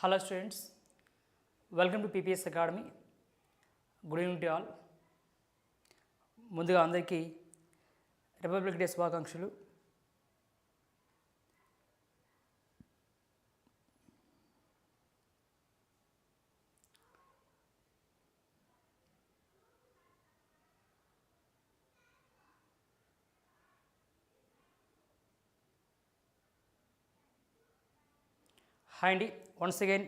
Hello students welcome to PPS academy good evening to all ముందుగా అందరికీ republic day శుభాకాంక్షలు. Hi అండి. Once again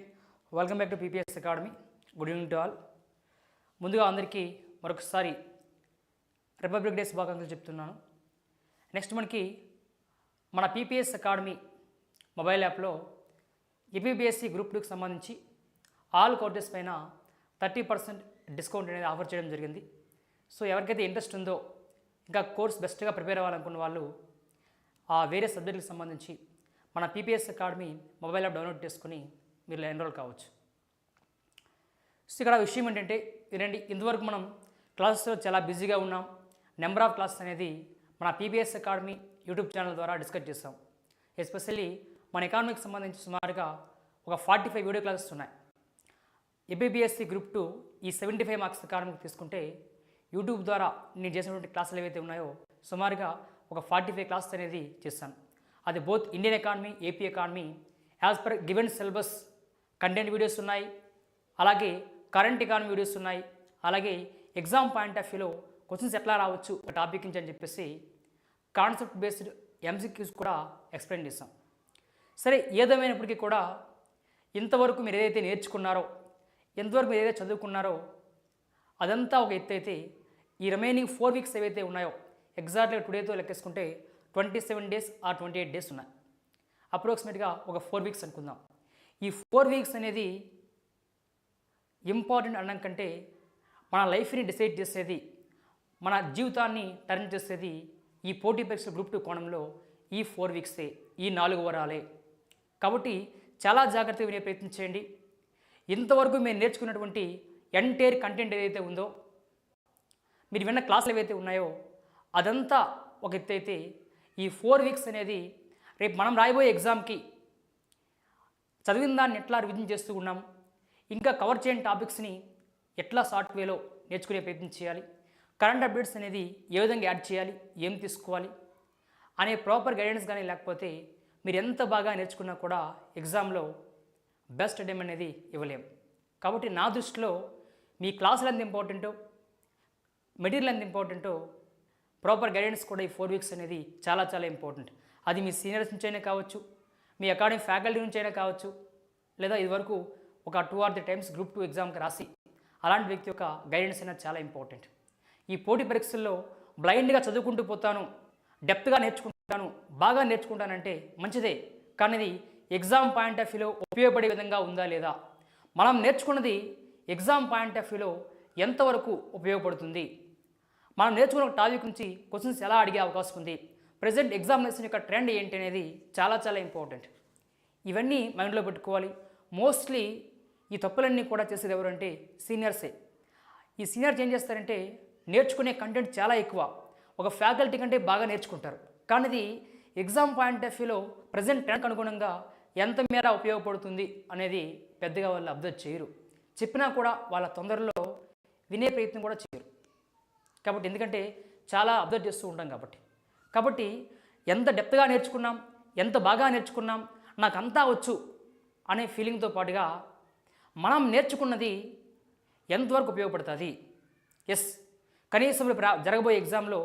welcome back to PPS academy good evening to all ముందుగా అందరికీ మరొకసారి republic day శుభాకాంక్షలు చెప్తున్నాను. నెక్స్ట్ మనకి మన పీపీఎస్ అకాడమీ మొబైల్ యాప్లో ఏపీబీఎస్సీ గ్రూప్ టూకి సంబంధించి ఆల్ కోర్సెస్ పైన థర్టీ పర్సెంట్ డిస్కౌంట్ అనేది ఆఫర్ చేయడం జరిగింది. సో ఎవరికైతే ఇంట్రెస్ట్ ఉందో ఇంకా కోర్స్ బెస్ట్గా ప్రిపేర్ అవ్వాలనుకున్న వాళ్ళు ఆ వేరే సబ్జెక్టులకు సంబంధించి మన PPS academy mobile app download చేసుకుని మీరు ఎన్రోల్ కావచ్చు. సో ఇక్కడ విషయం ఏంటంటే వినండి ఇంతవరకు మనం క్లాసెస్లో చాలా బిజీగా ఉన్నాం. నెంబర్ ఆఫ్ క్లాసెస్ అనేది మన పీపీఎస్ అకాడమీ యూట్యూబ్ ఛానల్ ద్వారా డిస్కస్ చేస్తాం ఎస్పెషల్లీ మన ఎకానమీకి సంబంధించి సుమారుగా ఒక ఫార్టీ ఫైవ్ వీడియో క్లాసెస్ ఉన్నాయి ఏపీబీఎస్సీ గ్రూప్ టూ ఈ సెవెంటీ ఫైవ్ మార్క్స్ అకాడమీకి తీసుకుంటే యూట్యూబ్ ద్వారా నేను చేసినటువంటి క్లాసులు ఏవైతే ఉన్నాయో సుమారుగా ఒక ఫార్టీ ఫైవ్ క్లాసెస్ అనేది చేస్తాను అది both Indian economy AP economy as per given syllabus content videos ఉన్నాయి. అలాగే కరెంట్ ఎకానమీ వీడియోస్ ఉన్నాయి. అలాగే ఎగ్జామ్ పాయింట్ ఆఫ్ వ్యూలో క్వశ్చన్స్ ఎట్లా రావచ్చు ఒక టాపిక్ నుంచి అని చెప్పేసి కాన్సెప్ట్ బేస్డ్ ఎంసీక్యూస్ కూడా ఎక్స్ప్లెయిన్ చేస్తాం. సరే ఏదేమైనప్పటికీ కూడా ఇంతవరకు మీరు ఏదైతే నేర్చుకున్నారో ఎంతవరకు మీరు ఏదైతే చదువుకున్నారో అదంతా ఒక ఎత్తు అయితే ఈ రిమైనింగ్ ఫోర్ వీక్స్ ఏవైతే ఉన్నాయో ఎగ్జాక్ట్గా టుడేతో లెక్కేసుకుంటే ట్వంటీ సెవెన్ డేస్ ఆ ట్వంటీ ఎయిట్ డేస్ ఉన్నాయి అప్రాక్సిమేట్గా ఒక ఫోర్ వీక్స్ అనుకుందాం. ఈ ఫోర్ వీక్స్ అనేది ఇంపార్టెంట్ అనడం కంటే మన లైఫ్ని డిసైడ్ చేసేది మన జీవితాన్ని టర్న్ చేసేది ఈ పోటీ పరీక్ష గ్రూప్ టూ కోణంలో ఈ ఫోర్ వీక్సే ఈ నాలుగు వారాలే. కాబట్టి చాలా జాగ్రత్తగా వినే ప్రయత్నం చేయండి. ఇంతవరకు మేము నేర్చుకున్నటువంటి ఎంటైర్ కంటెంట్ ఏదైతే ఉందో మీరు విన్న క్లాసులు ఏవైతే ఉన్నాయో అదంతా ఒక ఎత్తు అయితే ఈ ఫోర్ వీక్స్ అనేది రేపు మనం రాయబోయే ఎగ్జామ్కి చదివిన దాన్ని ఎట్లా రివిజన్ చేస్తూ ఉన్నాం ఇంకా కవర్ చేయని టాపిక్స్ని ఎట్లా సాఫ్ట్వేర్లో నేర్చుకునే ప్రయత్నం చేయాలి కరెంట్ అప్డేట్స్ అనేది ఏ విధంగా యాడ్ చేయాలి ఏం తీసుకోవాలి అనే ప్రాపర్ గైడెన్స్ కానీ లేకపోతే మీరు ఎంత బాగా నేర్చుకున్నా కూడా ఎగ్జామ్లో బెస్ట్ అటెంప్ అనేది ఇవ్వలేం. కాబట్టి నా దృష్టిలో మీ క్లాసులు ఎంత ఇంపార్టెంటో మెటీరియల్ ఎంత ఇంపార్టెంటో ప్రాపర్ గైడెన్స్ కూడా ఈ ఫోర్ వీక్స్ అనేది చాలా చాలా ఇంపార్టెంట్ అది మీ సీనియర్స్ నుంచి అయినా కావచ్చు మీ అకాడమీ ఫ్యాకల్టీ నుంచి అయినా కావచ్చు లేదా ఇదివరకు ఒక two or three times group two ఎగ్జామ్కి రాసి అలాంటి వ్యక్తి యొక్క గైడెన్స్ అనేది చాలా ఇంపార్టెంట్ ఈ పోటీ పరీక్షల్లో బ్లైండ్గా చదువుకుంటూ పోతాను డెప్త్గా నేర్చుకుంటాను బాగా నేర్చుకుంటానంటే మంచిదే. కానీ ఇది ఎగ్జామ్ పాయింట్ ఆఫ్ వ్యూలో ఉపయోగపడే విధంగా ఉందా లేదా? మనం నేర్చుకున్నది ఎగ్జామ్ పాయింట్ ఆఫ్ వ్యూలో ఎంతవరకు ఉపయోగపడుతుంది? మనం నేర్చుకున్న టాపిక్ నుంచి క్వశ్చన్స్ ఎలా అడిగే అవకాశం ఉంది. ప్రజెంట్ ఎగ్జామినేషన్ యొక్క ట్రెండ్ ఏంటి అనేది చాలా చాలా ఇంపార్టెంట్. ఇవన్నీ మైండ్లో పెట్టుకోవాలి. మోస్ట్లీ ఈ తప్పులన్నీ కూడా చేసేది ఎవరంటే సీనియర్సే. ఈ సీనియర్స్ ఏం చేస్తారంటే నేర్చుకునే కంటెంట్ చాలా ఎక్కువ. ఒక ఫ్యాకల్టీ కంటే బాగా నేర్చుకుంటారు. కానీ ఇది ఎగ్జామ్ పాయింట్ ఆఫ్ వ్యూలో ప్రజెంట్ ట్రెండ్కి అనుగుణంగా ఎంత మేర ఉపయోగపడుతుంది అనేది పెద్దగా వాళ్ళు అబ్జర్వ్ చేయరు. చెప్పినా కూడా వాళ్ళ తొందరలో వినే ప్రయత్నం కూడా చేయరు. కాబట్టి ఎందుకంటే చాలా అబ్జర్వ్ చేస్తూ ఉంటాం కాబట్టి. కాబట్టి ఎంత డెప్త్గా నేర్చుకున్నాం ఎంత బాగా నేర్చుకున్నాం నాకు అంతా వచ్చు అనే ఫీలింగ్తో పాటుగా మనం నేర్చుకున్నది ఎంతవరకు ఉపయోగపడుతుంది? ఎస్ కనీసం జరగబోయే ఎగ్జామ్లో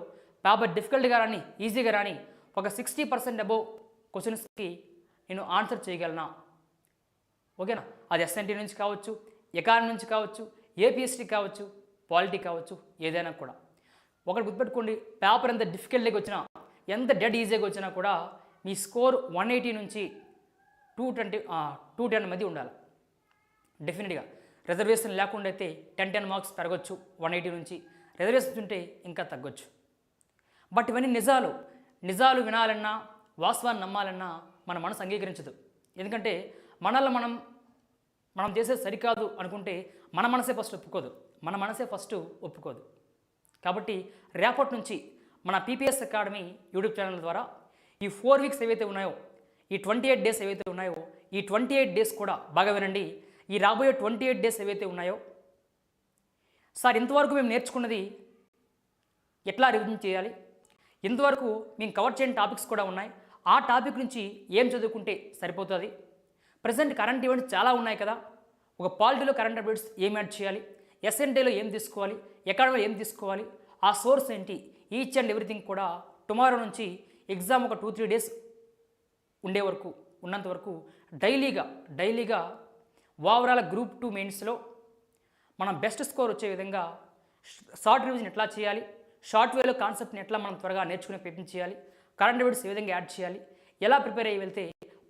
పేపర్ డిఫికల్ట్గా రాని ఈజీగా రాని ఒక సిక్స్టీ పర్సెంట్ అబోవ్ క్వశ్చన్స్కి నేను ఆన్సర్ చేయగలనా? ఓకేనా? అది ఎస్ఎన్టీ నుంచి కావచ్చు ఎకానమీ నుంచి కావచ్చు ఏపీఎస్టీ కావచ్చు పాలిటీ కావచ్చు ఏదైనా కూడా. ఒకటి గుర్తుపెట్టుకోండి పేపర్ ఎంత డిఫికల్ట్గా వచ్చినా ఎంత డెడ్ ఈజీగా వచ్చినా కూడా మీ స్కోర్ వన్ ఎయిటీ నుంచి టూ ట్వంటీ టూ టెన్ మధ్య ఉండాలి. డెఫినెట్గా రిజర్వేషన్ లేకుండా అయితే టెన్ టెన్ మార్క్స్ పెరగచ్చు వన్ ఎయిటీ నుంచి. రిజర్వేషన్స్ ఉంటే ఇంకా తగ్గొచ్చు. బట్ ఇవన్నీ నిజాలు. నిజాలు వినాలన్నా వాస్తవాన్ని నమ్మాలన్నా మన మనసు అంగీకరించదు. ఎందుకంటే మనల్ని మనం మనం చేసేది సరికాదు అనుకుంటే మన మనసే ఫస్ట్ ఒప్పుకోదు. మన మనసే ఫస్ట్ ఒప్పుకోదు. కాబట్టి రేపటి నుంచి మన పీపీఎస్ అకాడమీ యూట్యూబ్ ఛానల్ ద్వారా ఈ ఫోర్ వీక్స్ ఏవైతే ఉన్నాయో ఈ ట్వంటీ ఎయిట్ డేస్ ఏవైతే ఉన్నాయో ఈ ట్వంటీ ఎయిట్ డేస్ కూడా బాగా వినండి. ఈ రాబోయే ట్వంటీ ఎయిట్ డేస్ ఏవైతే ఉన్నాయో సార్ ఇంతవరకు మేము నేర్చుకున్నది ఎట్లా రివిజన్ చేయాలి? ఇంతవరకు మేము కవర్ చేయని టాపిక్స్ కూడా ఉన్నాయి. ఆ టాపిక్ నుంచి ఏం చదువుకుంటే సరిపోతుంది? ప్రజెంట్ కరెంట్ ఈవెంట్స్ చాలా ఉన్నాయి కదా. ఒక పాలిటీలో కరెంట్ అప్డేట్స్ ఏం యాడ్ చేయాలి? ఎస్ఎన్డేలో ఏం తీసుకోవాలి? ఎకాడమీలో ఏం తీసుకోవాలి? ఆ సోర్స్ ఏంటి? ఈచ్ అండ్ ఎవ్రీథింగ్ కూడా టుమారో నుంచి ఎగ్జామ్ ఒక టూ త్రీ డేస్ ఉండే వరకు ఉన్నంత వరకు డైలీగా డైలీగా ఓవరాల్ గ్రూప్ టూ మెయిన్స్లో మనం బెస్ట్ స్కోర్ వచ్చే విధంగా షార్ట్ రివిజన్ ఎట్లా చేయాలి? షార్ట్ వేలో కాన్సెప్ట్ని ఎట్లా మనం త్వరగా నేర్చుకునే ప్రయత్నం చేయాలి? కరెంట్ అఫైర్స్ ఏ విధంగా యాడ్ చేయాలి? ఎలా ప్రిపేర్ అయ్యి వెళ్తే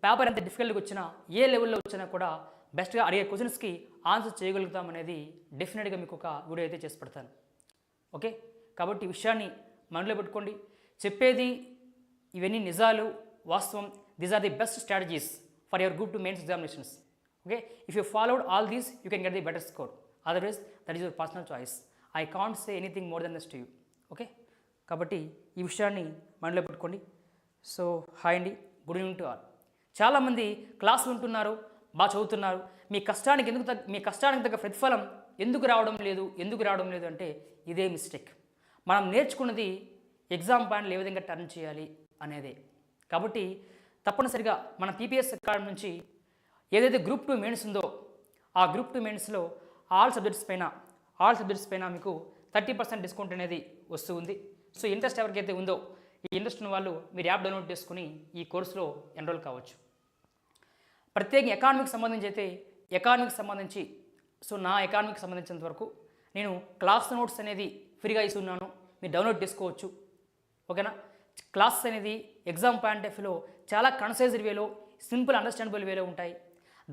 పేపర్ ఎంత డిఫికల్ట్గా వచ్చినా ఏ లెవెల్లో వచ్చినా కూడా బెస్ట్గా అడిగే క్వశ్చన్స్కి ఆన్సర్ చేయగలుగుతాం అనేది డెఫినెట్గా మీకు ఒక వీడియో అయితే చేసి పెడతాను. ఓకే? కాబట్టి ఈ విషయాన్ని మనలో పెట్టుకోండి. చెప్పేది ఇవన్నీ నిజాలు వాస్తవం. These are the best strategies for your group two mains examinations okay? If you followed all these you can get the better score otherwise that is your personal choice I can't say anything more then this to you okay? కాబట్టి ఈ విషయాన్ని మనలో పెట్టుకోండి. So hi అండి. Good evening to all చాలామంది class ఉంటున్నారు. బాగా చదువుతున్నారు. మీ కష్టానికి ఎందుకు తగ్గ మీ కష్టానికి తగ్గ ప్రతిఫలం ఎందుకు రావడం లేదు ఎందుకు రావడం లేదు అంటే ఇదే మిస్టేక్. మనం నేర్చుకున్నది ఎగ్జామ్ పాయింట్లు ఏ విధంగా టర్న్ చేయాలి అనేదే. కాబట్టి తప్పనిసరిగా మన పీపీఎస్ అకాడమీ నుంచి ఏదైతే గ్రూప్ టూ మెయిన్స్ ఉందో ఆ గ్రూప్ టూ మెయిన్స్లో ఆల్ సబ్జెక్ట్స్ పైన ఆల్ సబ్జెక్ట్స్ పైన మీకు థర్టీ పర్సెంట్ డిస్కౌంట్ అనేది వస్తూ ఉంది. సో ఇంట్రెస్ట్ ఎవరికైతే ఉందో ఈ ఇంట్రెస్ట్ ఉన్న వాళ్ళు మీరు యాప్ డౌన్లోడ్ చేసుకుని ఈ కోర్సులో ఎన్రోల్ కావచ్చు. ప్రత్యేక ఎకానమీకి సంబంధించి అయితే ఎకానమీకి సంబంధించి సో నా ఎకానమీకి సంబంధించినంత వరకు నేను క్లాస్ నోట్స్ అనేది ఫ్రీగా ఇస్తున్నాను. మీరు డౌన్లోడ్ చేసుకోవచ్చు. ఓకేనా క్లాస్ అనేది ఎగ్జామ్ పాయింట్ ఆఫ్ వ్యూలో చాలా కన్సైజ్డ్ వేలో సింపుల్ అండర్స్టాండబుల్ వేలో ఉంటాయి.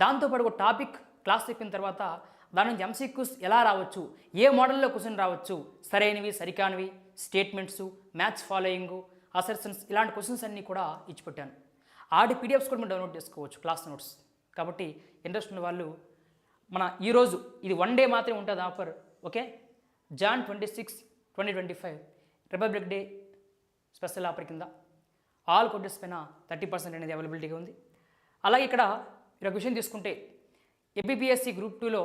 దాంతోపాటు ఒక టాపిక్ క్లాస్ చెప్పిన తర్వాత దాని నుంచి ఎంసీక్యూస్ ఎలా రావచ్చు? ఏ మోడల్లో క్వశ్చన్ రావచ్చు? సరైనవి సరికానివి స్టేట్మెంట్స్ మ్యాథ్స్ ఫాలోయింగ్ అసెర్షన్స్ ఇలాంటి క్వశ్చన్స్ అన్నీ కూడా ఇచ్చిపెట్టాను. ఆడి పీడిఎఫ్స్ కూడా మనం డౌన్లోడ్ చేసుకోవచ్చు క్లాస్ నోట్స్ కాబట్టి ఇంట్రెస్ట్ ఉన్న వాళ్ళు మన ఈరోజు ఇది వన్ డే మాత్రమే ఉంటుంది offer okay Jan twenty six twenty twenty five republic day special offer కింద. ఆల్ కోటెస్ పైన థర్టీ పర్సెంట్ అనేది అవైలబిలిటీగా ఉంది. అలాగే ఇక్కడ మీరు ఒక విషయం తీసుకుంటే ఎంబీబీఎస్సి గ్రూప్ టూలో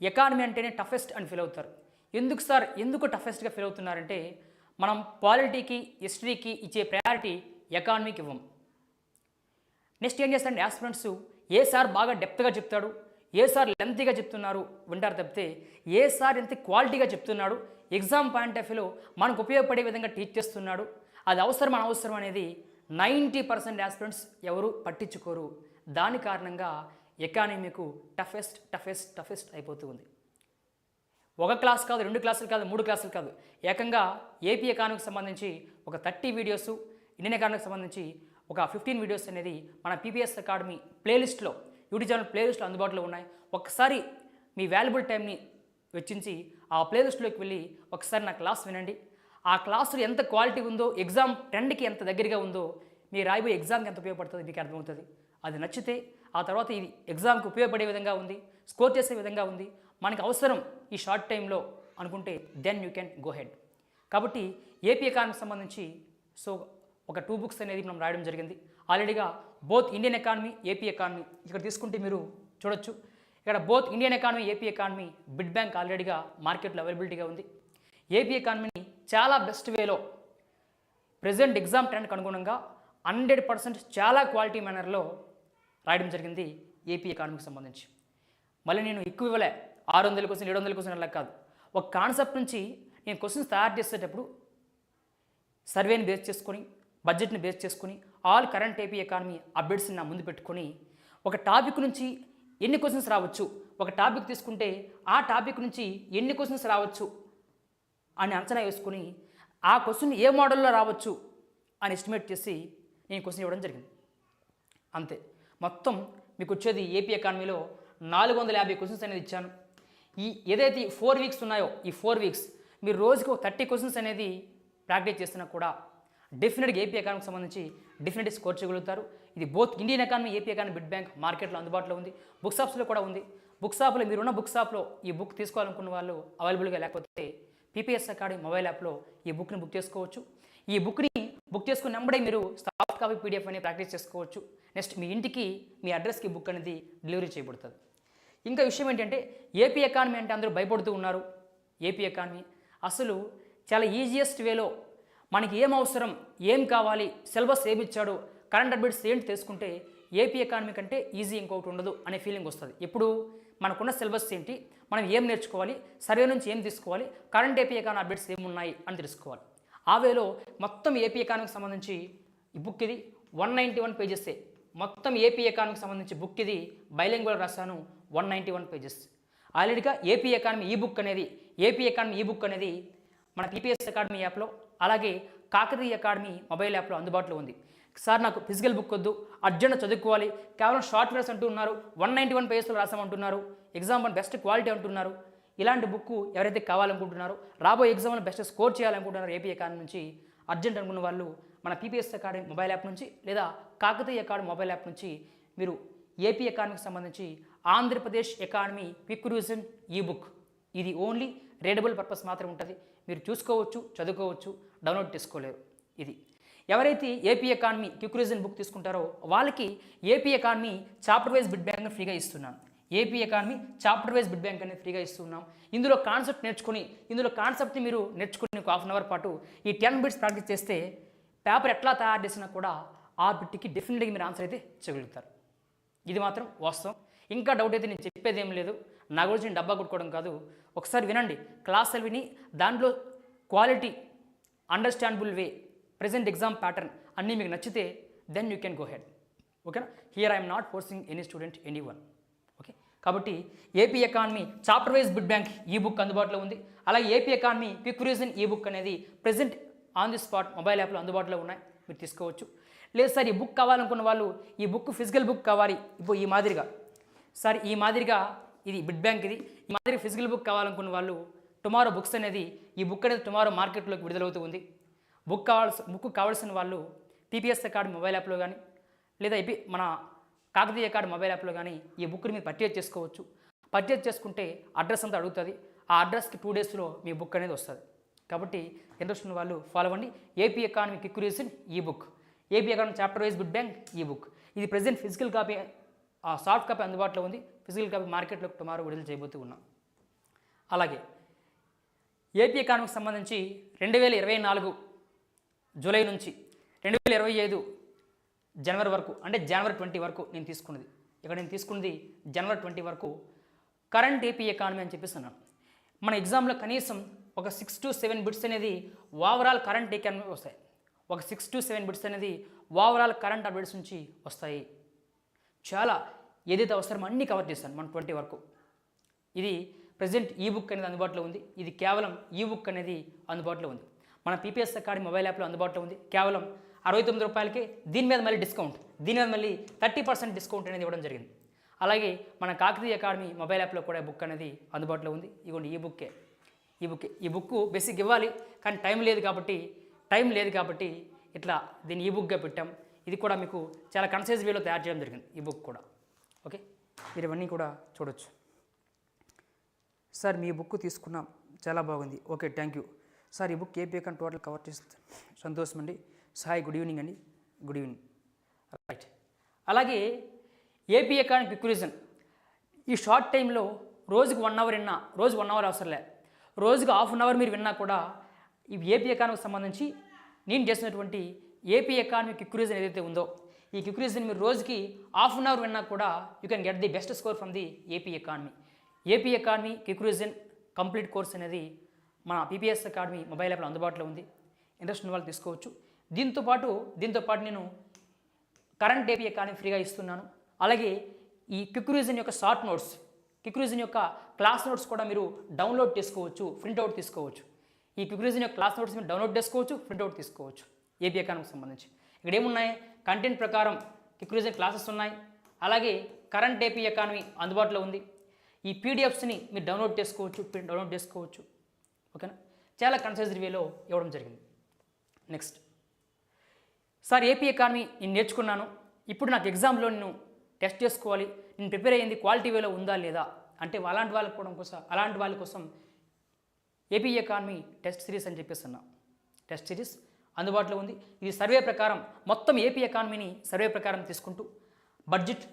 ఎకానమీ అంటేనే టఫెస్ట్ అని ఫీల్ అవుతారు. ఎందుకు సార్ ఎందుకు టఫెస్ట్గా ఫీల్ అవుతున్నారంటే మనం పాలిటీకి హిస్టరీకి ఇచ్చే ప్రయారిటీ ఎకానమీకి ఇవ్వం. నెక్స్ట్ ఏం చేస్తారంటే ఆస్పిరెంట్స్ ఏ సార్ బాగా డెప్త్గా చెప్తాడు? ఏ సార్ లెంతీగా చెప్తున్నారు? వింటారు తప్పితే ఏ సార్ ఎంత క్వాలిటీగా చెప్తున్నాడు? ఎగ్జామ్ పాయింట్ ఆఫ్ వ్యూలో మనకు ఉపయోగపడే విధంగా టీచ్ చేస్తున్నాడు. అది అవసరం అనవసరం అనేది నైంటీ పర్సెంట్ ఆస్పిరెంట్స్ ఎవరు పట్టించుకోరు. దాని కారణంగా ఎకానమీకు టఫెస్ట్ టఫెస్ట్ టఫెస్ట్ అయిపోతూ ఉంది ఒక క్లాస్ కాదు రెండు క్లాసులు కాదు మూడు క్లాసులు కాదు. ఏకంగా ఏపీ ఎకానమీకి సంబంధించి ఒక థర్టీ వీడియోస్ ఇండియన్ ఎకానమీకి సంబంధించి ఒక ఫిఫ్టీన్ వీడియోస్ అనేది మన పీపీఎస్ అకాడమీ ప్లేలిస్ట్లో యూట్యూబ్ ఛానల్ ప్లేలిస్ట్లో అందుబాటులో ఉన్నాయి. ఒకసారి మీ వాల్యుబుల్ టైంని వెచ్చించి ఆ ప్లేలిస్ట్లోకి వెళ్ళి ఒకసారి నా క్లాస్ వినండి. ఆ క్లాసులో ఎంత క్వాలిటీ ఉందో ఎగ్జామ్ ట్రెండ్కి ఎంత దగ్గరగా ఉందో మీ రాయబోయే ఎగ్జామ్కి ఎంత ఉపయోగపడుతుంది మీకు అర్థమవుతుంది. అది నచ్చితే ఆ తర్వాత ఇది ఎగ్జామ్కి ఉపయోగపడే విధంగా ఉంది స్కోర్ చేసే విధంగా ఉంది. మనకి అవసరం ఈ షార్ట్ టైంలో అనుకుంటే then you can go ahead కాబట్టి ఏపీ ఎకానమీకి సంబంధించి సో ఒక టూ బుక్స్ అనేది మనం రాయడం జరిగింది. ఆల్రెడీగా both Indian economy AP economy ఇక్కడ తీసుకుంటే మీరు చూడొచ్చు. ఇక్కడ both Indian economy AP economy bit bank ఆల్రెడీగా మార్కెట్లో అవైలబిలిటీగా ఉంది. ఏపీ ఎకానమీని చాలా బెస్ట్ వేలో ప్రజెంట్ ఎగ్జామ్ ట్రెండ్కి అనుగుణంగా హండ్రెడ్ పర్సెంట్ చాలా క్వాలిటీ మేనర్లో రాయడం జరిగింది ఏపీ ఎకానమీకి సంబంధించి. మళ్ళీ నేను ఎక్కువ ఇవ్వలే. ఆరు వందల క్వశ్చన్ ఏడు వందల క్వశ్చన్ అలా కాదు. ఒక కాన్సెప్ట్ నుంచి నేను క్వశ్చన్స్ తయారు చేసేటప్పుడు సర్వేని బేస్ చేసుకొని బడ్జెట్ని బేస్ చేసుకొని ఆల్ కరెంట్ ఏపీ ఎకానమీ అప్డేట్స్ని నా ముందు పెట్టుకొని ఒక టాపిక్ నుంచి ఎన్ని క్వశ్చన్స్ రావచ్చు? ఒక టాపిక్ తీసుకుంటే ఆ టాపిక్ నుంచి ఎన్ని క్వశ్చన్స్ రావచ్చు? అని అంచనా వేసుకొని ఆ క్వశ్చన్ ఏ మోడల్లో రావచ్చు అని ఎస్టిమేట్ చేసి నేను క్వశ్చన్ ఇవ్వడం జరిగింది. అంతే. మొత్తం మీకు వచ్చేది ఏపీ ఎకానమీలో నాలుగు వందల యాభై క్వశ్చన్స్ అనేది ఇచ్చాను. ఈ ఏదైతే ఫోర్ వీక్స్ ఉన్నాయో ఈ ఫోర్ వీక్స్ మీరు రోజుకు థర్టీ క్వశ్చన్స్ అనేది ప్రాక్టీస్ చేస్తున్నా కూడా డెఫినెట్గా ఏపీ ఎకానమీకి సంబంధించి డెఫినెట్ స్కోర్ చేయగలుగుతారు. ఇది both Indian economy AP economy bit bank మార్కెట్లో అందుబాటులో ఉంది. బుక్ షాప్స్లో కూడా ఉంది. బుక్ షాప్లో మీరున్న బుక్ షాప్లో ఈ బుక్ తీసుకోవాలనుకున్న వాళ్ళు అవైలబుల్గా లేకపోతే పీపీఎస్ అకాడమీ మొబైల్ యాప్లో ఈ బుక్ని బుక్ చేసుకోవచ్చు. ఈ బుక్ని బుక్ చేసుకున్న నెంబడే మీరు సాఫ్ట్ కాపీ పీడిఎఫ్ అని ప్రాక్టీస్ చేసుకోవచ్చు. నెక్స్ట్ మీ ఇంటికి మీ అడ్రస్కి బుక్ అనేది డెలివరీ చేయబడుతుంది. ఇంకా విషయం ఏంటంటే ఏపీ ఎకానమీ అంటే అందరూ భయపడుతూ ఉన్నారు. ఏపీ ఎకానమీ అసలు చాలా ఈజియెస్ట్ వేలో మనకి ఏం అవసరం ఏం కావాలి? సిలబస్ ఏమి ఇచ్చాడు కరెంట్ అప్డేట్స్ ఏంటి తెలుసుకుంటే ఏపీ ఎకానమీ కంటే ఈజీ ఇంకొకటి ఉండదు అనే ఫీలింగ్ వస్తుంది. ఇప్పుడు మనకున్న సిలబస్ ఏంటి? మనం ఏం నేర్చుకోవాలి? సర్వే నుంచి ఏం తీసుకోవాలి? కరెంట్ ఏపీ ఎకానమీ అప్డేట్స్ ఏమున్నాయి అని తెలుసుకోవాలి. ఆ వేలో మొత్తం ఏపీ ఎకానమీకి సంబంధించి ఈ బుక్ ఇది వన్ నైంటీ వన్ పేజెస్సే. మొత్తం ఏపీ ఎకానమీకి సంబంధించి బుక్ ఇది బైలింగ్వల్ రాశాను వన్ నైంటీ వన్ పేజెస్. ఆల్రెడీగా ఏపీ ఎకానమీ ఈ బుక్ అనేది ఏపీ ఎకానమీ ఈ బుక్ అనేది మన పీపీఎస్ అకాడమీ యాప్లో అలాగే కాకతీయ అకాడమీ మొబైల్ యాప్లో అందుబాటులో ఉంది. సార్ నాకు ఫిజికల్ బుక్ వద్దు అర్జెంట్ చదువుకోవాలి కేవలం షార్ట్ వేర్స్ అంటూ ఉన్నారు వన్ నైంటీ వన్ పేజెస్లో రాసామంటున్నారు ఎగ్జామ్ వన్ బెస్ట్ క్వాలిటీ అంటున్నారు ఇలాంటి బుక్ ఎవరైతే కావాలనుకుంటున్నారో రాబోయే ఎగ్జామ్లో బెస్ట్ స్కోర్ చేయాలనుకుంటున్నారో ఏపీ అకాడమీ నుంచి అర్జెంట్ అనుకున్న వాళ్ళు మన పీపీఎస్ అకాడమీ మొబైల్ యాప్ నుంచి లేదా కాకతీయ అకాడమీ మొబైల్ యాప్ నుంచి మీరు ఏపీ ఎకానమీకి సంబంధించి ఆంధ్రప్రదేశ్ ఎకానమీ క్విక్ రివిజన్ ఈ బుక్ ఇది ఓన్లీ రీడబుల్ పర్పస్ మాత్రమే ఉంటుంది. మీరు చూసుకోవచ్చు చదువుకోవచ్చు డౌన్లోడ్ చేసుకోలేరు. ఇది ఎవరైతే ఏపీ ఎకానమీ క్విక్ బుక్ తీసుకుంటారో వాళ్ళకి AP economy chapter wise bit bank ఫ్రీగా ఇస్తున్నాను AP economy chapter wise bit bank అనేది ఫ్రీగా ఇస్తున్నాం. ఇందులో కాన్సెప్ట్ నేర్చుకుని ఇందులో కాన్సెప్ట్ని మీరు నేర్చుకుని ఒక హాఫ్ అన్ అవర్ పాటు ఈ టెన్ బిట్స్ ప్రాక్టీస్ చేస్తే పేపర్ ఎట్లా తయారు చేసినా కూడా ఆ బిట్కి డెఫినెట్గా మీరు ఆన్సర్ అయితే చేయగలుగుతారు. ఇది మాత్రం వాస్తవం. ఇంకా డౌట్ అయితే నేను చెప్పేది ఏం లేదు. నా గురించి నేను డబ్బా కొట్టుకోవడం కాదు. ఒకసారి వినండి. క్లాసులు విని దాంట్లో quality understandable way present exam pattern అన్నీ మీకు నచ్చితే then you can go ahead ఓకేనా here I'm not forcing any student any one okay కాబట్టి AP economy chapter wise bit bank ఈ బుక్ అందుబాటులో ఉంది. అలాగే ఏపీ ఎకానమీ క్విక్ రీజన్ ఈ బుక్ అనేది present on the spot mobile యాప్లో అందుబాటులో ఉన్నాయి. మీరు తీసుకోవచ్చు. లేదు సార్ ఈ బుక్ కావాలనుకున్న వాళ్ళు ఈ బుక్ ఫిజికల్ బుక్ కావాలి. ఇప్పుడు ఈ మాదిరిగా. సార్ ఈ మాదిరిగా ఇది బిడ్ బ్యాంక్ ఇది. ఈ మాదిరి ఫిజికల్ బుక్ కావాలనుకున్న వాళ్ళు టుమారో బుక్స్ అనేది ఈ బుక్ అనేది టుమారో మార్కెట్లోకి విడుదలవుతూ ఉంది. బుక్ కావాల్సి బుక్ కావాల్సిన వాళ్ళు టీపీఎస్ కార్డు మొబైల్ యాప్లో కానీ లేదా ఇపి మన కాకతీయ కార్డు మొబైల్ యాప్లో కానీ ఈ బుక్ని మీరు పర్చేజ్ చేసుకోవచ్చు. పర్చేజ్ చేసుకుంటే అడ్రస్ అంతా అడుగుతుంది. ఆ అడ్రస్కి టూ డేస్లో మీ బుక్ అనేది వస్తుంది. కాబట్టి ఇంట్రెస్ట్ ఉన్న వాళ్ళు ఫాలో అవ్వండి. ఏపీ ఎకానమీ క్విక్ రీజన్ ఈ book. AP economy chapter wise good bank ఈ బుక్. ఇది present physical copy soft copy అందుబాటులో ఉంది. ఫిజికల్ కాపీ మార్కెట్లో టుమారో విడుదల చేయబోతూ ఉన్నాం. అలాగే ఏపీ ఎకానమీకి సంబంధించి రెండు వేల ఇరవై నాలుగు జూలై నుంచి రెండు వేల ఇరవై ఐదు జనవరి వరకు అంటే జనవరి ట్వంటీ వరకు నేను తీసుకున్నది. ఇక్కడ నేను తీసుకున్నది జనవరి ట్వంటీ వరకు కరెంట్ ఏపీ ఎకానమీ అని చెప్పిస్తున్నాను. మన ఎగ్జామ్లో కనీసం ఒక సిక్స్ టు సెవెన్ బిట్స్ అనేది ఓవరాల్ కరెంట్ ఎకానమీ వస్తాయి. ఒక సిక్స్ టు సెవెన్ బిట్స్ అనేది ఓవరాల్ కరెంట్ అప్డేట్స్ నుంచి వస్తాయి. చాలా ఏదైతే అవసరమో అన్నీ కవర్ చేస్తాను మన ట్వంటీ వరకు. ఇది ప్రజెంట్ ఈ బుక్ అనేది అందుబాటులో ఉంది. ఇది కేవలం ఈ బుక్ అనేది అందుబాటులో ఉంది. మన పీపీఎస్ అకాడమీ మొబైల్ యాప్లో అందుబాటులో ఉంది. కేవలం అరవై తొమ్మిది రూపాయలకి దీని మీద మళ్ళీ డిస్కౌంట్ దీని మీద మళ్ళీ థర్టీ పర్సెంట్ డిస్కౌంట్ అనేది ఇవ్వడం జరిగింది. అలాగే మన కాకతీయ అకాడమీ మొబైల్ యాప్లో కూడా బుక్ అనేది అందుబాటులో ఉంది. ఇదిగోండి ఈ బుక్కే ఈ బుక్ ఈ బుక్ బేసిక్ ఇవ్వాలి కానీ టైం లేదు కాబట్టి టైం లేదు కాబట్టి ఇట్లా దీన్ని ఈ బుక్గా పెట్టాం. ఇది కూడా మీకు చాలా కన్సైజ్ వేలో తయారు చేయడం జరిగింది ఈ బుక్ కూడా. ఓకే? మీరు ఇవన్నీ కూడా చూడొచ్చు. సార్ మీ బుక్ తీసుకున్నాం. చాలా బాగుంది. Okay thank you. సార్ ఈ బుక్ ఏపీ కానీ టోటల్ కవర్ చేస్తుంది? సంతోషం అండి. సాయి గుడ్ ఈవినింగ్ అండి. Good evening. రైట్ అలాగే ఏపీ ఎకానమిక్ క్విక్విజన్ ఈ షార్ట్ టైంలో రోజుకు వన్ అవర్ విన్నా రోజు వన్ అవర్ అవసరంలే రోజుకు హాఫ్ అన్ అవర్ మీరు విన్నా కూడా ఈ ఏపీ ఎకానమీకి సంబంధించి నేను చేసినటువంటి ఏపీ ఎకానమిక్ క్విక్విజన్ ఏదైతే ఉందో ఈ క్విక్విజన్ మీరు రోజుకి హాఫ్ అన్ అవర్ విన్నా కూడా you can get the best score from the AP economy AP academy quick revision complete course అనేది మన పీపీఎస్ అకాడమీ మొబైల్ యాప్లో అందుబాటులో ఉంది. ఇంట్రెస్ట్ ఉన్న వాళ్ళు తీసుకోవచ్చు. దీంతో పాటు దీంతో పాటు నేను కరెంట్ ఏపీ అకాడమీ ఫ్రీగా ఇస్తున్నాను. అలాగే ఈ క్విక్రూజన్ యొక్క షార్ట్ నోట్స్ క్విక్రూజన్ యొక్క క్లాస్ నోట్స్ కూడా మీరు డౌన్లోడ్ చేసుకోవచ్చు ప్రింట్అవుట్ తీసుకోవచ్చు. ఈ క్విక్రూజన్ యొక్క క్లాస్ నోట్స్ మీరు డౌన్లోడ్ చేసుకోవచ్చు ప్రింట్అవుట్ తీసుకోవచ్చు ఏపీ అకాడమీకి సంబంధించి. ఇక్కడ ఏమున్నాయి? కంటెంట్ ప్రకారం క్విక్రూజన్ క్లాసెస్ ఉన్నాయి. అలాగే కరెంట్ ఏపీ ఎకానమీ అందుబాటులో ఉంది. ఈ పీడిఎఫ్స్ని మీరు డౌన్లోడ్ చేసుకోవచ్చు ప్రింట్ డౌన్లోడ్ చేసుకోవచ్చు. ఓకేనా? చాలా కన్సైజ్ వేలో ఇవ్వడం జరిగింది. నెక్స్ట్. సార్ ఏపీ ఎకానమీ నేను నేర్చుకున్నాను. ఇప్పుడు నాకు ఎగ్జామ్లో నేను టెస్ట్ చేసుకోవాలి. నేను ప్రిపేర్ అయ్యింది క్వాలిటీ వేలో ఉందా లేదా? అంటే అలాంటి వాళ్ళకి కూడా కోసం అలాంటి వాళ్ళ కోసం ఏపీ ఎకానమీ టెస్ట్ సిరీస్ అని చెప్పేస్తున్నా టెస్ట్ సిరీస్ అందుబాటులో ఉంది. ఇది సర్వే ప్రకారం మొత్తం ఏపీ ఎకానమీని సర్వే ప్రకారం తీసుకుంటూ బడ్జెట్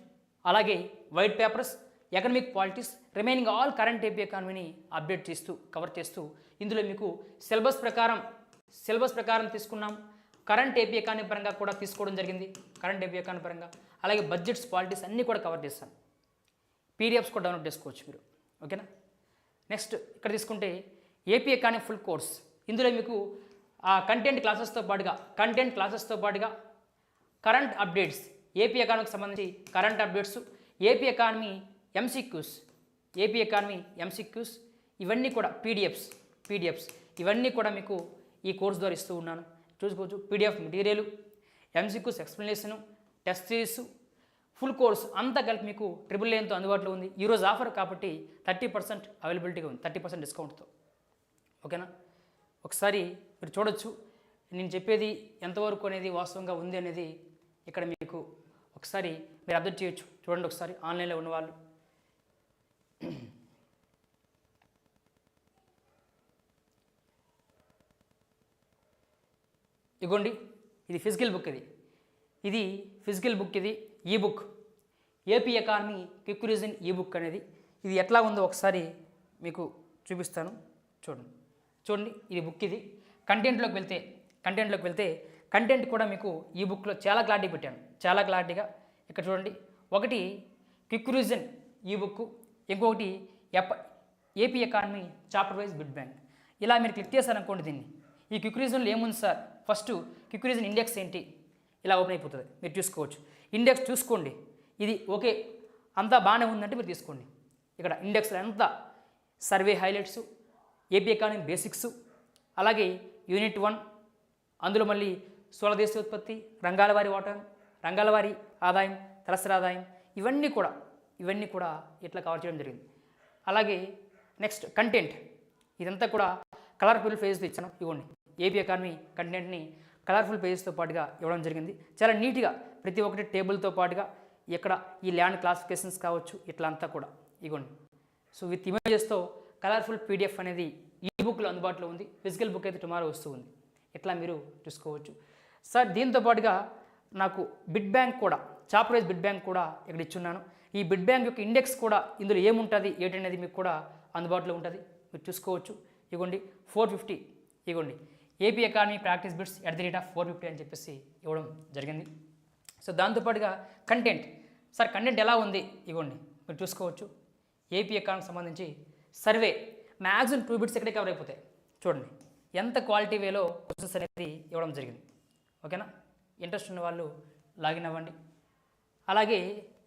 అలాగే white papers economic politics remaining all current AP ఎకానమీని update చేస్తూ కవర్ చేస్తూ ఇందులో మీకు సిలబస్ ప్రకారం సిలబస్ ప్రకారం తీసుకున్నాం. కరెంట్ ఏపీ ఎకానమీ పరంగా కూడా తీసుకోవడం జరిగింది. కరెంట్ ఏపీ ఎకానమీ పరంగా. అలాగే బడ్జెట్స్ పాలిటిక్స్ అన్నీ కూడా కవర్ చేస్తాను పీడిఎఫ్స్ కూడా డౌన్లోడ్ చేసుకోవచ్చు మీరు. ఓకేనా? నెక్స్ట్ ఇక్కడ తీసుకుంటే ఏపీ ఎకానమీ ఫుల్ కోర్స్. ఇందులో మీకు ఆ కంటెంట్ క్లాసెస్తో పాటుగా కంటెంట్ క్లాసెస్తో పాటుగా కరెంట్ అప్డేట్స్ ఏపీ ఎకానమీకి సంబంధించి current updates AP economy MCQs AP economy MCQs ఇవన్నీ కూడా పీడిఎఫ్స్ పీడిఎఫ్స్. ఇవన్నీ కూడా మీకు ఈ కోర్స్ ద్వారా ఇస్తూ ఉన్నాను. చూసుకోవచ్చు PDF material MCQs explanation test series full course అంతా కలిపి మీకు ట్రిపుల్ లైన్తో అందుబాటులో ఉంది. ఈరోజు ఆఫర్ కాబట్టి థర్టీ పర్సెంట్ అవైలబిలిటీగా ఉంది థర్టీ పర్సెంట్ డిస్కౌంట్తో. ఓకేనా? ఒకసారి మీరు చూడొచ్చు నేను చెప్పేది ఎంతవరకు అనేది వాస్తవంగా ఉంది అనేది ఇక్కడ మీకు ఒకసారి మీరు అబ్జర్వ్ చేయొచ్చు. చూడండి ఒకసారి ఆన్లైన్లో ఉన్నవాళ్ళు. ఇగోండి ఇది ఫిజికల్ బుక్ ఇది. ఇది ఫిజికల్ బుక్ ఇది ఈ book AP economy quick revision ఈ బుక్ అనేది. ఇది ఎట్లా ఉందో ఒకసారి మీకు చూపిస్తాను. చూడండి. చూడండి ఇది బుక్ ఇది. కంటెంట్లోకి వెళ్తే కంటెంట్లోకి వెళ్తే కంటెంట్ కూడా మీకు ఈ బుక్లో చాలా క్లారిటీ పెట్టాను. చాలా క్లారిటీగా ఇక్కడ చూడండి. ఒకటి క్విక్ రీజన్ ఈ బుక్ ఇంకొకటి ఎప్ప AP economy chapter wise bit bank ఇలా మీరు క్లిక్ చేశారనుకోండి దీన్ని. ఈ క్విక్ రీజన్లో ఏముంది sir? First quick revision index ఏంటి? ఇలా ఓపెన్ అయిపోతుంది. మీరు చూసుకోవచ్చు. ఇండెక్స్ చూసుకోండి. ఇది ఓకే అంతా బాగానే ఉందంటే మీరు తీసుకోండి. ఇక్కడ ఇండెక్స్లో అంతా survey highlights AP economy basics అలాగే యూనిట్ వన్ అందులో మళ్ళీ స్థూల దేశోత్పత్తి రంగాల వారి వాటం రంగాల వారి ఆదాయం తలసరి ఆదాయం ఇవన్నీ కూడా ఇవన్నీ కూడా ఇట్లా కవర్ చేయడం జరిగింది. అలాగే నెక్స్ట్ కంటెంట్ ఇదంతా కూడా కలర్ఫుల్ ఫేజ్తో ఇచ్చాను. ఇవ్వండి ఏపీ అకాడమీ కంటెంట్ని కలర్ఫుల్ పేజెస్తో పాటుగా ఇవ్వడం జరిగింది. చాలా నీట్గా ప్రతి ఒక్కటి టేబుల్తో పాటుగా ఇక్కడ ఈ ల్యాండ్ క్లాసిఫికేషన్స్ కావచ్చు ఇట్లా అంతా కూడా. ఇగోండి. సో విత్ ఇమేజెస్తో కలర్ఫుల్ పీడిఎఫ్ అనేది ఈ బుక్లో అందుబాటులో ఉంది. ఫిజికల్ బుక్ అయితే టుమారో వస్తూ ఉంది ఇట్లా మీరు చూసుకోవచ్చు. సార్ దీంతో పాటుగా నాకు బిడ్ బ్యాంక్ కూడా చాపరైజ్ బిడ్ బ్యాంక్ కూడా ఇక్కడ ఇచ్చున్నాను. ఈ బిడ్ బ్యాంక్ యొక్క ఇండెక్స్ కూడా ఇందులో ఏముంటుంది? ఏంటనేది మీకు కూడా అందుబాటులో ఉంటుంది. మీరు చూసుకోవచ్చు. ఇగోండి ఫోర్ ఫిఫ్టీ. ఇగోండి AP economy practice bits at the rate of four fifty అని చెప్పేసి ఇవ్వడం జరిగింది. సో దాంతోపాటుగా కంటెంట్. సార్ కంటెంట్ ఎలా ఉంది? ఇవ్వండి మీరు చూసుకోవచ్చు. ఏపీ ఎకానమీకి సంబంధించి సర్వే. మ్యాక్సిమం టూ బిట్స్ ఎక్కడే కవర్ అయిపోతాయి. చూడండి ఎంత క్వాలిటీ వేలో క్వశ్చన్స్ అనేది ఇవ్వడం జరిగింది. ఓకేనా? ఇంట్రెస్ట్ ఉన్న వాళ్ళు లాగిన్ అవ్వండి. అలాగే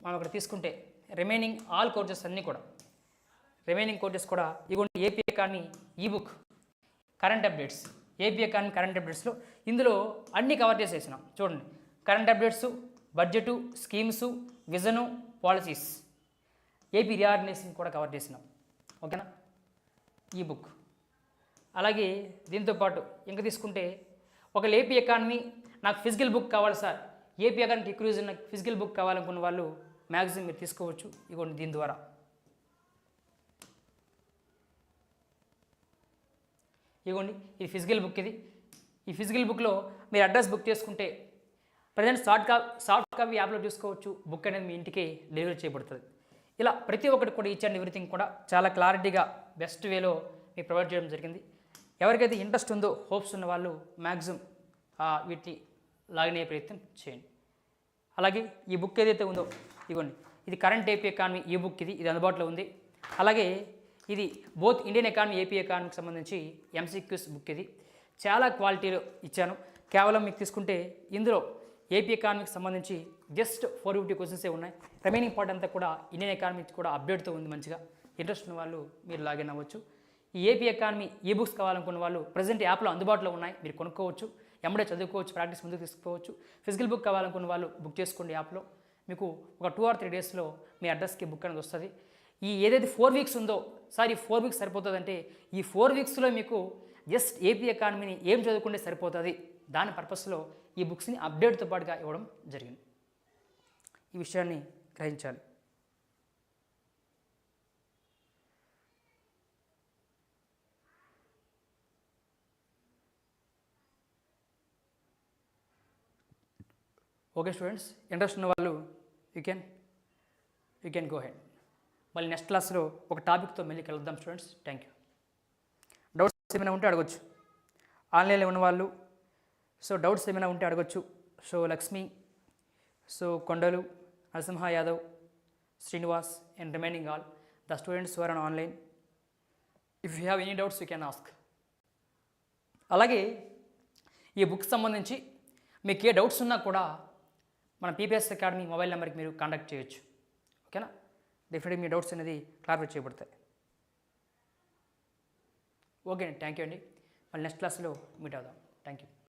మనం ఇక్కడ తీసుకుంటే రిమైనింగ్ ఆల్ కోర్సెస్ అన్నీ కూడా. రిమైనింగ్ కోర్సెస్ కూడా ఇవ్వండి ఏపీ కానీ ఈబుక్ కరెంట్ అప్డేట్స్ ఏపీ కానీ కరెంట్ అప్డేట్స్లో ఇందులో అన్ని కవర్ చేసేసినాం. చూడండి. Current updates budget schemes vision policies AP reorganisation కూడా కవర్ చేసినాం. ఓకేనా? ఈ బుక్ అలాగే దీంతో పాటు ఇంకా తీసుకుంటే ఒక ఏపీ ఎకానమీ నాకు ఫిజికల్ బుక్ కావాలి సార్. ఏపీ ఎకానమీ ఎక్రూజ్ నాకు ఫిజికల్ బుక్ కావాలనుకున్న వాళ్ళు మ్యాగజైన్ మీరు తీసుకోవచ్చు. ఇగోండి దీని ద్వారా. ఇగోండి ఇది ఫిజికల్ బుక్ ఇది. ఈ ఫిజికల్ బుక్లో మీరు అడ్రస్ బుక్ చేసుకుంటే ప్రజెంట్ సాఫ్ట్ కా సాఫ్ట్ కాపీ యాప్లో చూసుకోవచ్చు. బుక్ అనేది మీ ఇంటికి డెలివరీ చేయబడుతుంది. ఇలా ప్రతి ఒక్కటి కూడా ఈచ్ అండ్ ఎవ్రీథింగ్ కూడా చాలా క్లారిటీగా బెస్ట్ వేలో మీకు ప్రొవైడ్ చేయడం జరిగింది. ఎవరికైతే ఇంట్రెస్ట్ ఉందో హోప్స్ ఉన్న వాళ్ళు మ్యాక్సిమం వీటిని లాగిన్ అయ్యే ప్రయత్నం చేయండి. అలాగే ఈ బుక్ ఏదైతే ఉందో ఇవ్వండి ఇది కరెంట్ ఏపీ ఎకానమీ ఈ బుక్ ఇది ఇది అందుబాటులో ఉంది. అలాగే ఇది బోత్ ఇండియన్ ఎకానమీ ఏపీ ఎకానమీకి సంబంధించి ఎంసీక్యూస్ బుక్ ఇది. చాలా క్వాలిటీలో ఇచ్చాను. కేవలం మీకు తీసుకుంటే ఇందులో ఏపీ ఎకానమీకి సంబంధించి జస్ట్ ఫోర్ ఫిఫ్టీ క్వశ్చన్సే ఉన్నాయి. రిమైనింగ్ పార్ట్ అంతా కూడా ఇండియన్ ఎకానమీ కూడా అప్డేట్తో ఉంది మంచిగా. ఇంట్రెస్ట్ ఉన్న వాళ్ళు మీరు లాగిన్ అవ్వచ్చు ఈ ఏపీ ఎకానమీ ఈ బుక్స్ కావాలనుకున్న వాళ్ళు ప్రజెంట్ యాప్లో అందుబాటులో ఉన్నాయి. మీరు కొనుక్కోవచ్చు. ఎమ్మడే చదువుకోవచ్చు ప్రాక్టీస్ ముందుకు తీసుకోవచ్చు ఫిజికల్ బుక్ కావాలనుకున్న వాళ్ళు బుక్ చేసుకోండి యాప్లో మీకు ఒక టూ ఆర్ త్రీ డేస్లో మీ అడ్రస్కి బుక్ అనేది వస్తుంది. ఈ ఏదైతే ఫోర్ వీక్స్ ఉందో సార్ ఈ ఫోర్ వీక్స్ సరిపోతుందంటే ఈ ఫోర్ వీక్స్లో మీకు జస్ట్ ఏపీ ఎకానమీని ఏం చదువుకుంటే సరిపోతుంది? దాని పర్పస్లో ఈ బుక్స్ని అప్డేట్తో పాటుగా ఇవ్వడం జరిగింది. ఈ విషయాన్ని గ్రహించాలి. ఓకే స్టూడెంట్స్ ఇంట్రెస్ట్ ఉన్న వాళ్ళు you can you can go ahead మళ్ళీ నెక్స్ట్ క్లాస్లో ఒక టాపిక్తో మళ్ళీ కలుద్దాం స్టూడెంట్స్ థ్యాంక్ యూ డౌట్స్ ఏమైనా ఉంటే అడగొచ్చు. ఆన్లైన్లో ఉన్న వాళ్ళు సో డౌట్స్ ఏమైనా ఉంటే అడగొచ్చు. So Lakshmi so Kondalu Narasimha Yadav Srinivas and remaining all the students were on online if you have any doubts you can ask అలాగే ఈ బుక్ సంబంధించి మీకు ఏ డౌట్స్ ఉన్నా కూడా మన పీపీఎస్ అకాడమీ మొబైల్ నెంబర్కి మీరు కాంటాక్ట్ చేయొచ్చు. ఓకేనా డెఫినెట్గా మీ డౌట్స్ అనేది క్లారిఫై చేయబడతాయి. ఓకే అండి థ్యాంక్ యూ అండి. మళ్ళీ నెక్స్ట్ క్లాస్లో మీట్ అవుదాం. Thank you